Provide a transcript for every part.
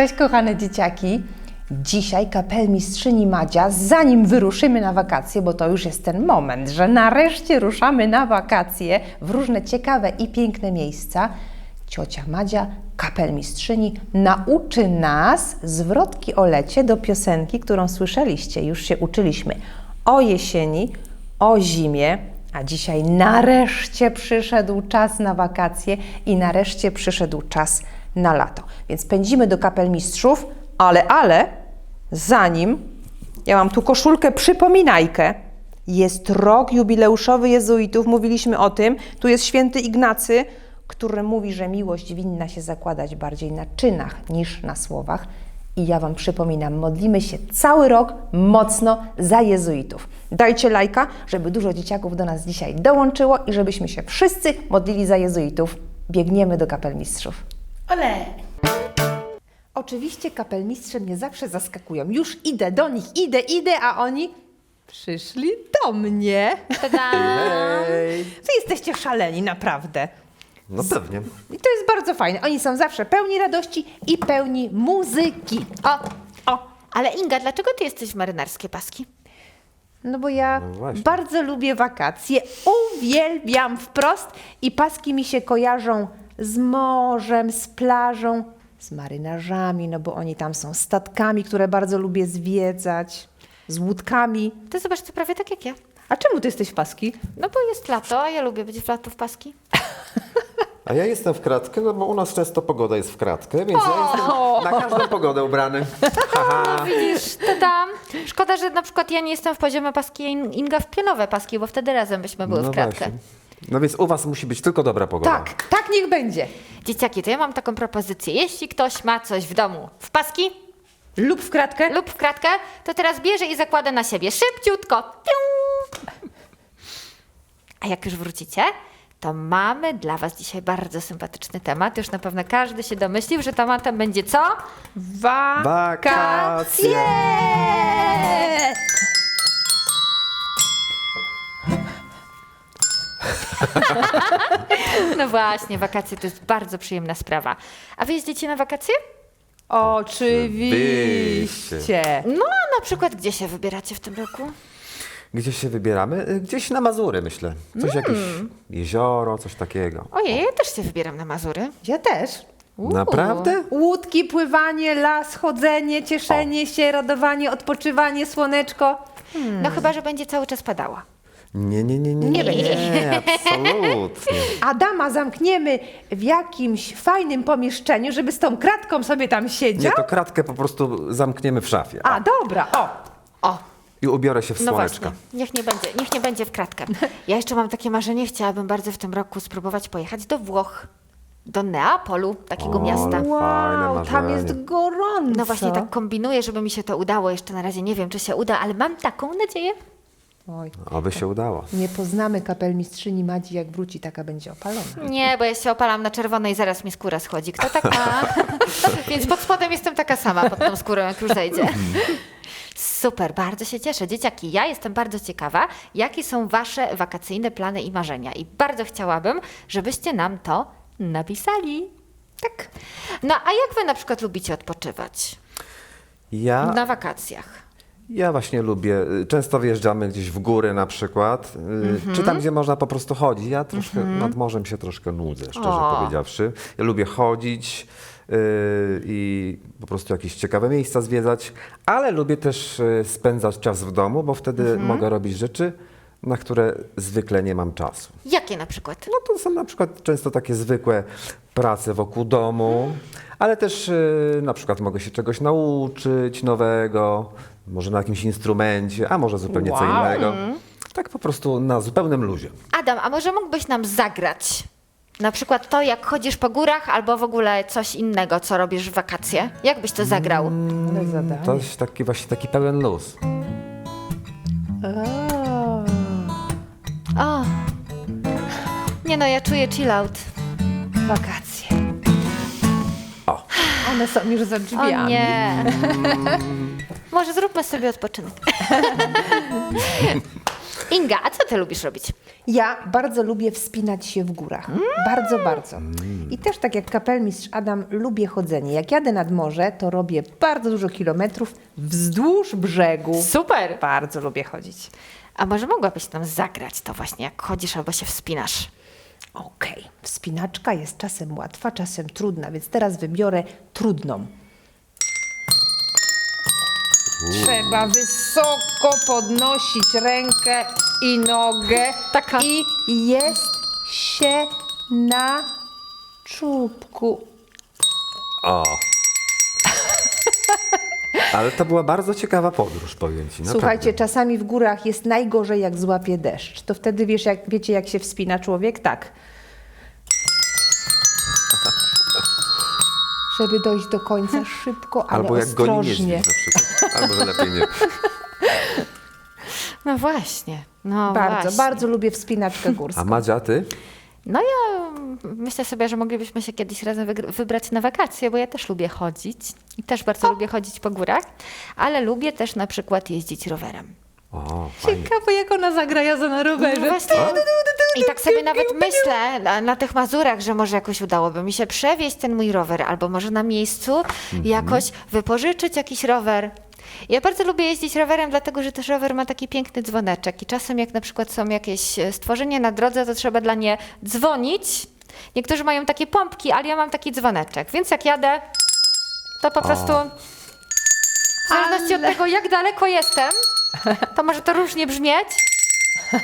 Cześć kochane dzieciaki. Dzisiaj kapelmistrzyni Madzia, zanim wyruszymy na wakacje, bo to już jest ten moment, że nareszcie ruszamy na wakacje w różne ciekawe i piękne miejsca, ciocia Madzia, kapelmistrzyni, nauczy nas zwrotki o lecie do piosenki, którą słyszeliście, już się uczyliśmy o jesieni, o zimie, a dzisiaj nareszcie przyszedł czas na wakacje i nareszcie przyszedł czas na lato. Więc pędzimy do kapelmistrzów, ale, ale, zanim, ja mam tu koszulkę przypominajkę, jest rok jubileuszowy jezuitów, mówiliśmy o tym, tu jest święty Ignacy, który mówi, że miłość winna się zakładać bardziej na czynach niż na słowach. I ja Wam przypominam, modlimy się cały rok mocno za jezuitów. Dajcie lajka, żeby dużo dzieciaków do nas dzisiaj dołączyło i żebyśmy się wszyscy modlili za jezuitów. Biegniemy do kapelmistrzów. Ole! Oczywiście kapelmistrze mnie zawsze zaskakują. Już idę do nich, idę, idę, a oni przyszli do mnie. Hej! Wy jesteście szaleni, naprawdę. No pewnie. I to jest bardzo fajne. Oni są zawsze pełni radości i pełni muzyki. O, O, ale Inga, dlaczego ty jesteś w marynarskie paski? no bo ja No właśnie. bardzo lubię wakacje. Uwielbiam wprost i paski mi się kojarzą z morzem, z plażą, z marynarzami, no bo oni tam są statkami, które bardzo lubię zwiedzać, z łódkami. Ty zobacz, to prawie tak jak ja. A czemu ty jesteś w paski? No bo jest lato, a ja lubię być w lato w paski. A ja jestem w kratkę, no bo u nas często pogoda jest w kratkę, więc ja jestem na każdą pogodę ubrany. Haha. Widzisz, tadam. Szkoda, że na przykład ja nie jestem w poziome paski, a In- Inga w pionowe paski, bo wtedy razem byśmy były No w kratkę. właśnie. No więc u was musi być tylko dobra pogoda. Tak, tak niech będzie. Dzieciaki, to ja mam taką propozycję. Jeśli ktoś ma coś w domu w paski Lub w kratkę. lub w kratkę, to teraz bierze i zakłada na siebie szybciutko. Piu! A jak już wrócicie, to mamy dla Was dzisiaj bardzo sympatyczny temat. Już na pewno każdy się domyślił, że tematem będzie co? Wakacje! No właśnie, wakacje to jest bardzo przyjemna sprawa. A Wy jeździcie na wakacje? Oczywiście. No, a na przykład gdzie się wybieracie w tym roku? Gdzie się wybieramy? Y, Gdzieś na Mazury, myślę. Coś jakieś jezioro, coś takiego. Ojej, ja też się wybieram na Mazury. Ja też. Uuu. Naprawdę? Łódki, pływanie, las, chodzenie, cieszenie się, radowanie, odpoczywanie, słoneczko. No chyba, że będzie cały czas padało. Nie, nie, nie, nie. Nie będzie. Nie, absolutnie. Adama zamkniemy w jakimś fajnym pomieszczeniu, żeby z tą kratką sobie tam Nie, siedział. to kratkę po prostu zamkniemy w szafie. A, dobra, o. O, I ubiorę się w no słoneczka. właśnie. Niech nie będzie, niech nie będzie w kratkę. Ja jeszcze mam takie marzenie, chciałabym bardzo w tym roku spróbować pojechać do Włoch. Do Neapolu, takiego O, miasta. ale- Fajne Wow, tam jest gorąco. No właśnie tak kombinuję, żeby mi się to udało. Jeszcze na razie nie wiem, czy się uda, ale mam taką nadzieję. Oj, Oby się udało. nie poznamy kapelmistrzyni Madzi, jak wróci, taka będzie opalona. Nie, bo ja się opalam na czerwono i zaraz mi skóra schodzi. Kto tak ma? Więc pod spodem jestem taka sama pod tą skórą, jak już zejdzie. Super, bardzo się cieszę. Dzieciaki, ja jestem bardzo ciekawa, jakie są Wasze wakacyjne plany i marzenia. I bardzo chciałabym, żebyście nam to napisali. Tak. No, a jak Wy na przykład lubicie odpoczywać Ja, na wakacjach? Ja właśnie lubię, y, często wyjeżdżamy gdzieś w góry na przykład, y, czy tam, gdzie można po prostu chodzić. Ja troszkę nad morzem się troszkę nudzę, szczerze O. powiedziawszy. Ja lubię chodzić y, i po prostu jakieś ciekawe miejsca zwiedzać, ale lubię też y, spędzać czas w domu, bo wtedy mogę robić rzeczy, na które zwykle nie mam czasu. Jakie na przykład? No to są na przykład często takie zwykłe prace wokół domu, ale też y, na przykład mogę się czegoś nauczyć nowego, może na jakimś instrumencie, a może zupełnie co Wow. innego. Tak po prostu na zupełnym luzie. Adam, a może mógłbyś nam zagrać? Na przykład to, jak chodzisz po górach, albo w ogóle coś innego, co robisz w wakacje? Jak byś to zagrał? Zadanie. To jest taki właśnie taki pełen luz. Nie no, ja czuję chill out. Wakacje. O. One są już za O drzwiami. nie. Może zróbmy sobie odpoczynek. Inga, a co ty lubisz robić? Ja bardzo lubię wspinać się w górach. Bardzo, bardzo. I też tak jak kapelmistrz Adam, lubię chodzenie. Jak jadę nad morze, to robię bardzo dużo kilometrów wzdłuż brzegu. Super! Bardzo lubię chodzić. A może mogłabyś nam zagrać to właśnie, jak chodzisz albo się wspinasz? Okej, wspinaczka jest czasem łatwa, czasem trudna, więc teraz wybiorę trudną. Trzeba wysoko podnosić rękę i nogę. Taka- I jest się na czubku. O. Ale to była bardzo ciekawa podróż, powiem ci. Naprawdę. Słuchajcie, czasami w górach jest najgorzej, jak złapie deszcz. To wtedy wiesz, jak, wiecie, jak się wspina człowiek? Tak. Żeby dojść do końca szybko, ale Albo jak goni ostrożnie. niedźwiedź na przykład. Albo że lepiej nie. No właśnie, no Bardzo, właśnie. bardzo lubię wspinaczkę górską. A Madzia, ty? No ja myślę sobie, że moglibyśmy się kiedyś razem wybrać na wakacje, bo ja też lubię chodzić i też bardzo lubię chodzić po górach, ale lubię też na przykład jeździć rowerem. O, fajnie. Ciekawe, jak ona zagra jazdę na rowerze. No właśnie. I tak sobie nawet myślę na, na tych Mazurach, że może jakoś udałoby mi się przewieźć ten mój rower, albo może na miejscu jakoś wypożyczyć jakiś rower. Ja bardzo lubię jeździć rowerem, dlatego że też rower ma taki piękny dzwoneczek i czasem jak na przykład są jakieś e, stworzenia na drodze, to trzeba dla nie dzwonić. Niektórzy mają takie pompki, ale ja mam taki dzwoneczek, więc jak jadę, to po prostu w zależności od tego, jak daleko jestem, to może to różnie brzmieć.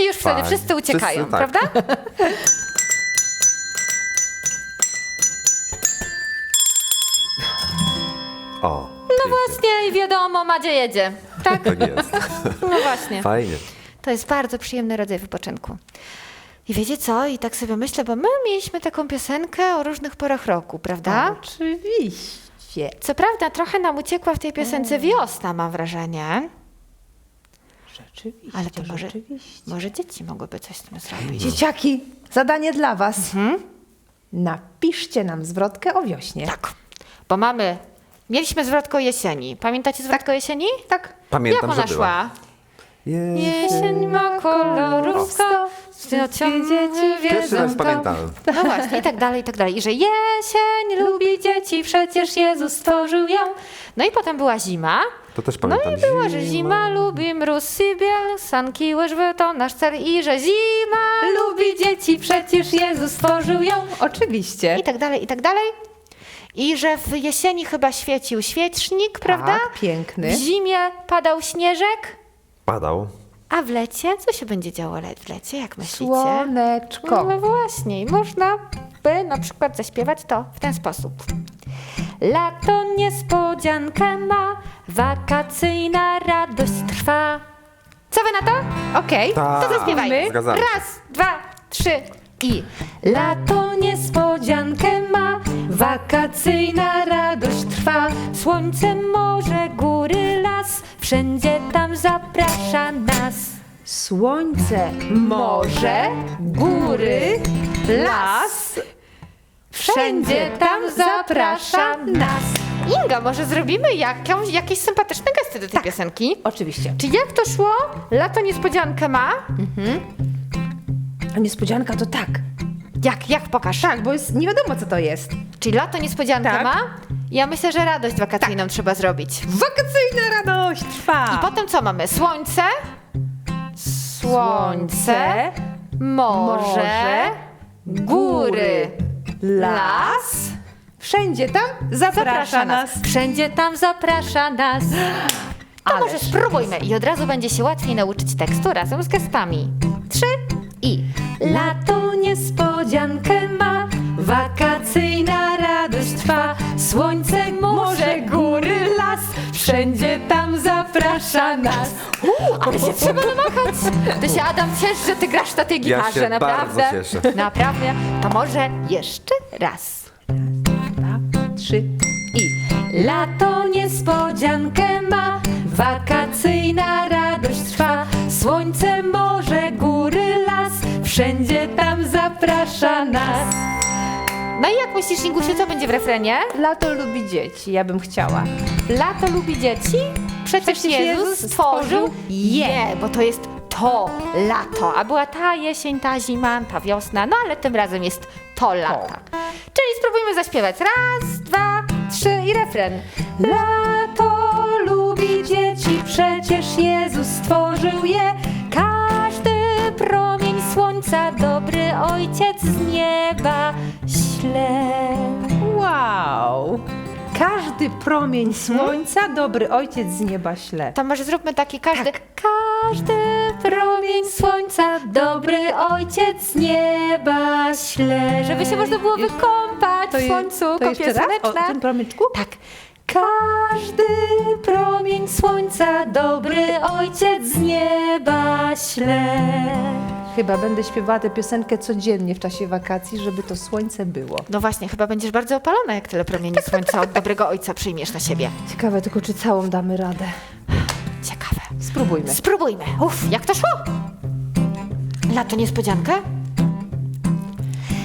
I już wtedy Fajnie. wszyscy uciekają, Wszyscy tak. prawda? O. No właśnie i wiadomo, Madzia jedzie. Tak? Tak jest. No właśnie. Fajnie. To jest bardzo przyjemny rodzaj wypoczynku. I wiecie co? I tak sobie myślę, bo my mieliśmy taką piosenkę o różnych porach roku, prawda? Oczywiście. Co prawda trochę nam uciekła w tej piosence wiosna, mam wrażenie. Rzeczywiście, Ale to może, rzeczywiście. może dzieci mogłyby coś z tym zrobić. Dzieciaki, zadanie dla Was. Mhm. Napiszcie nam zwrotkę o wiośnie. Tak, bo mamy... Mieliśmy zwrotkę o jesieni. Pamiętacie zwrotkę o jesieni? Tak. Pamiętam, Jak ona że była. szła? Je... Jesień ma kolorówko, dzieci Pierwszy raz pamiętałem. No właśnie, i tak dalej, i tak dalej. I że jesień lubi dzieci, przecież Jezus stworzył ją. No i potem była zima. To też No pamiętam. i było, że zima lubi mróz i biel, sanki łyżwy to nasz cel i że zima lubi dzieci, przecież Jezus stworzył ją. Oczywiście. I tak dalej, i tak dalej. I że w jesieni chyba świecił świecznik, prawda? Tak, piękny. W zimie padał śnieżek. Padał. A w lecie? Co się będzie działo w lecie, jak myślicie? Słoneczko. No właśnie, i można by na przykład zaśpiewać to w ten sposób. Lato niespodziankę ma, wakacyjna radość trwa. Co wy na to? Okej. Tak. To zaśpiewajmy. Zgadzamy się. Raz, dwa, trzy i... Lato niespodziankę ma, wakacyjna radość trwa. Słońce, morze, góry, las, wszędzie tam zaprasza nas. Słońce, morze, góry, las. Wszędzie tam zaprasza nas. Inga, może zrobimy jakąś, jakieś sympatyczne gesty do tej Tak. piosenki? Oczywiście. Czy jak to szło? Lato niespodziankę ma? A niespodzianka to tak. Jak, jak pokaż? Tak, bo jest, nie wiadomo co to jest. Czyli lato niespodziankę Tak. ma? Ja myślę, że radość wakacyjną trzeba zrobić. Wakacyjna radość trwa. I potem co mamy? Słońce, słońce, morze, morze, góry, las. Wszędzie tam zaprasza, Zaprasza nas. nas. Wszędzie tam zaprasza nas. To Ależ może spróbujmy i od razu będzie się łatwiej nauczyć tekstu razem z gestami. Trzy i. Lato niespodziankę ma, wakacyjna radość trwa. Słońce, morze, góry, las, wszędzie tam zaprasza nas. Uuu, ale się trzeba namachać. Ty się, Adam, ciesz, że ty grasz na tej Ja gitarze, się naprawdę. bardzo cieszę. Naprawdę. To może jeszcze raz. Trzy i. Lato niespodziankę ma, wakacyjna radość trwa. Słońce, morze, wszędzie tam zaprasza nas. No i jak myślisz, Ingusiu, co będzie w refrenie? Lato lubi dzieci, ja bym chciała. Lato lubi dzieci? Przecież, Przecież Jezus Jezus stworzył stworzył je, bo to jest to lato, a była ta jesień, ta zima, ta wiosna, no ale tym razem jest to lata. Czyli spróbujmy zaśpiewać. Raz, dwa, trzy i refren. Lato lubi dzieci, przecież Jezus stworzył je. Słońca, dobry ojciec z nieba śle. Wow! Każdy promień słońca dobry ojciec z nieba śle. To może zróbmy taki każdy. Każdy promień słońca, dobry ojciec z nieba śle. Żeby się można było wykąpać w słońcu, to kąpiel raz? O, słoneczna. tym promyczku? Tak. Każdy promień słońca, dobry ojciec z nieba śle. Chyba będę śpiewała tę piosenkę codziennie w czasie wakacji, żeby to słońce było. No właśnie, chyba będziesz bardzo opalona, jak tyle promieni słońca od dobrego ojca przyjmiesz na siebie. Ciekawe tylko, czy całą damy radę. Ciekawe. Spróbujmy. Spróbujmy. Uff, jak to szło? Lato niespodziankę?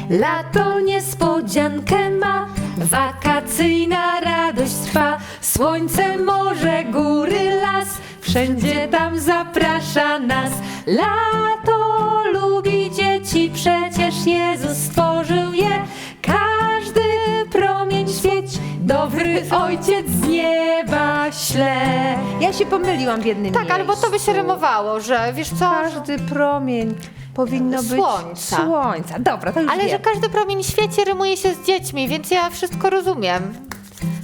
Lato niespodziankę ma, wakacyjna radość trwa. Słońce, morze, góry, las, wszędzie tam zaprasza nas. Lato lubi dzieci, przecież Jezus stworzył je. Każdy promień świeć, dobry ojciec z nieba śle. Ja się pomyliłam w jednym Tak, albo to by się rymowało, że wiesz co? Każdy promień powinno być Słońca. słońca. Dobra, to już Ale wiem. że każdy promień w świecie rymuje się z dziećmi, więc ja wszystko rozumiem.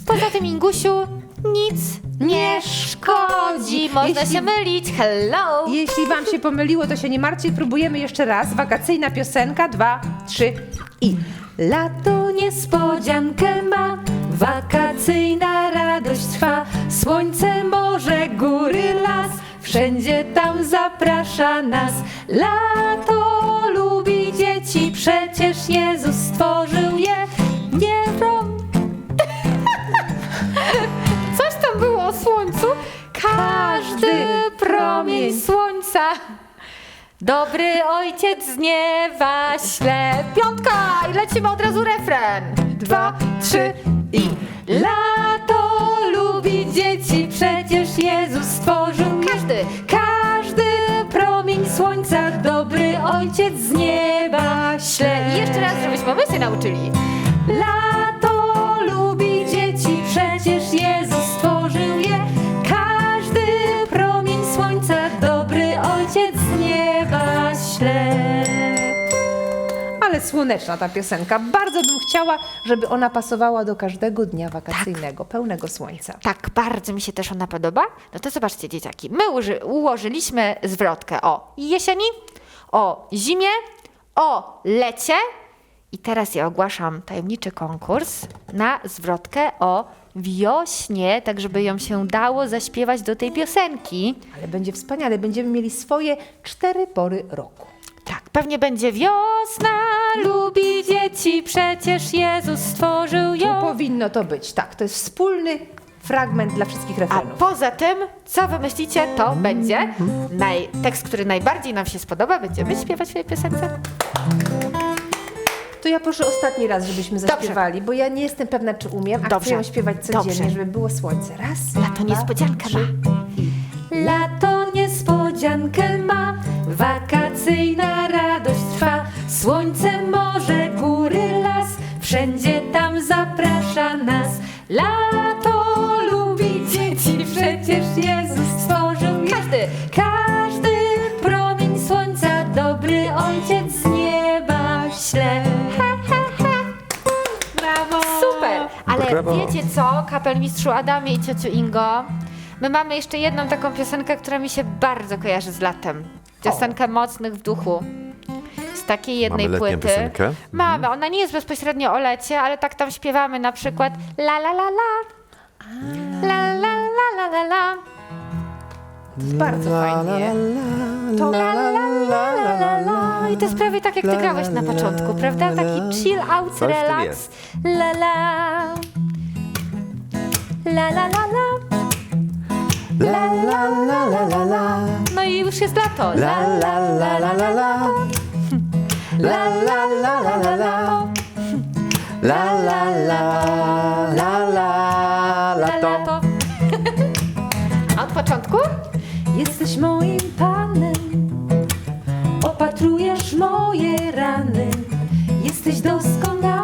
Poza tym, Ingusiu, nic nie szkodzi. Można Jeśli- się mylić. Hello! Jeśli wam się pomyliło, to się nie martwcie. Próbujemy jeszcze raz. Wakacyjna piosenka. Dwa, trzy i... Lato niespodziankę ma, wakacyjna radość trwa. Słońce, morze, góry, las, wszędzie tam zaprasza nas. Lato lubi dzieci, przecież Jezus stworzył promień słońca. Dobry ojciec z nieba śle. Piątka! I lecimy od razu refren. Dwa, trzy i... Lato lubi dzieci, przecież Jezus stworzył Każdy, każdy promień słońca, dobry ojciec z nieba śle. I jeszcze raz, żebyśmy my się nauczyli. Słoneczna ta piosenka. Bardzo bym chciała, żeby ona pasowała do każdego dnia wakacyjnego, pełnego słońca. Tak, bardzo mi się też ona podoba. No to zobaczcie, dzieciaki. My ułożyliśmy zwrotkę o jesieni, o zimie, o lecie. I teraz ja ogłaszam tajemniczy konkurs na zwrotkę o wiośnie, tak żeby ją się dało zaśpiewać do tej piosenki. Ale będzie wspaniale. Będziemy mieli swoje cztery pory roku. Pewnie będzie wiosna, lubi dzieci, przecież Jezus stworzył Tu ją. powinno to być. Tak, to jest wspólny fragment dla wszystkich A refrenów. poza tym, co wymyślicie, to będzie naj, tekst, który najbardziej nam się spodoba. Będziemy śpiewać w tej piosence. To ja proszę ostatni raz, żebyśmy zaśpiewali, bo ja nie jestem pewna, czy umiem, a Dobrze. chcę ją śpiewać codziennie, Dobrze. żeby było słońce. Raz, Lato dwa, niespodziankę ma. Lato niespodziankę ma, wakacyjna. Słońce, morze, góry, las, wszędzie tam zaprasza nas. Lato lubi dzieci, przecież Jezus stworzył je. Każdy, każdy promień słońca, dobry ojciec z nieba śle. Brawo! Super! Ale Brawo. wiecie co, kapelmistrzu Adamie i ciociu Ingo? My mamy jeszcze jedną taką piosenkę, która mi się bardzo kojarzy z latem. Piosenkę Mocnych w duchu. Takiej jednej Mamy płyty. piosenkę. Mamy, ona nie jest bezpośrednio o lecie, ale tak tam śpiewamy na przykład la la la la. La la la la la la. Bardzo fajnie. To la la la la la la. I to jest prawie tak jak ty grałeś na początku, prawda? Taki chill out, Coś w tym relax. jest. La la. La la la la. La la la la la la. No i już jest lato. La la la la la la. La la la la la la. La la la, la la, lato. A od początku? Jesteś moim panem, opatrujesz moje rany. Jesteś doskonały,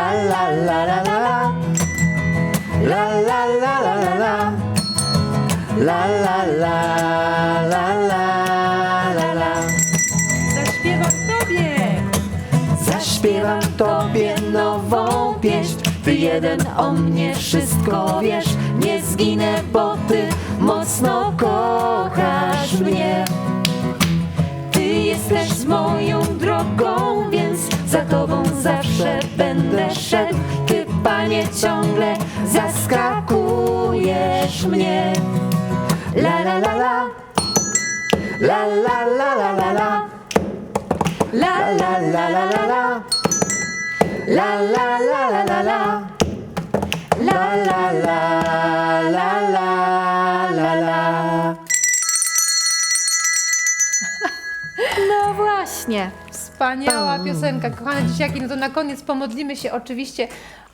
la la la la la. La, la la la la la. La, la la la la la la. La. zaśpiewam Tobie. Zaśpiewam Tobie nową pieśń. Ty jeden o mnie wszystko wiesz. Nie zginę, bo Ty mocno kochasz mnie. Ty jesteś moją drogą, więc za Tobą zawsze będę szedł. Ty, Panie, ciągle zaskakujesz mnie. La la la la La la la la la la La La la la la la La la la la la la La la la la la la la No właśnie. Wspaniała piosenka, kochane dzieciaki. No to na koniec pomodlimy się oczywiście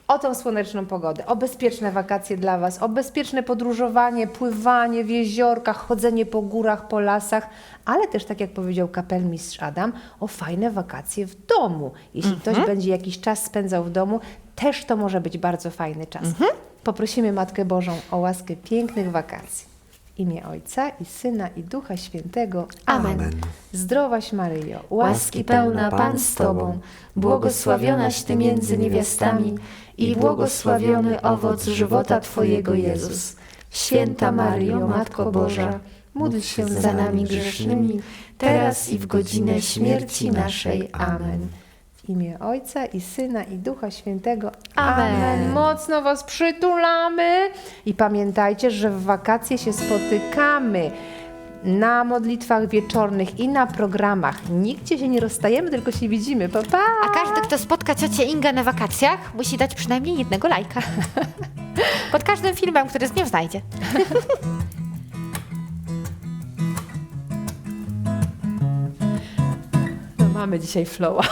o tą słoneczną pogodę, o bezpieczne wakacje dla Was, o bezpieczne podróżowanie, pływanie w jeziorkach, chodzenie po górach, po lasach, ale też, tak jak powiedział kapelmistrz Adam, o fajne wakacje w domu. Jeśli ktoś będzie jakiś czas spędzał w domu, też to może być bardzo fajny czas. Poprosimy Matkę Bożą o łaskę pięknych wakacji. Imię Ojca i Syna i Ducha Świętego. Amen. Zdrowaś Maryjo, Łaski pełna Pan z Tobą, błogosławionaś Ty między niewiastami i błogosławiony owoc żywota Twojego Jezus. Święta Maryjo, Matko Boża, módl się za nami grzesznymi, teraz i w godzinę śmierci naszej. Amen. W imię Ojca i Syna i Ducha Świętego. Amen. Mocno Was przytulamy i pamiętajcie, że w wakacje się spotykamy na modlitwach wieczornych i na programach. Nigdzie się nie rozstajemy, tylko się widzimy. Pa, pa! A każdy, kto spotka ciocię Ingę na wakacjach, musi dać przynajmniej jednego lajka. Pod każdym filmem, który z nią znajdzie. No, mamy dzisiaj flowa.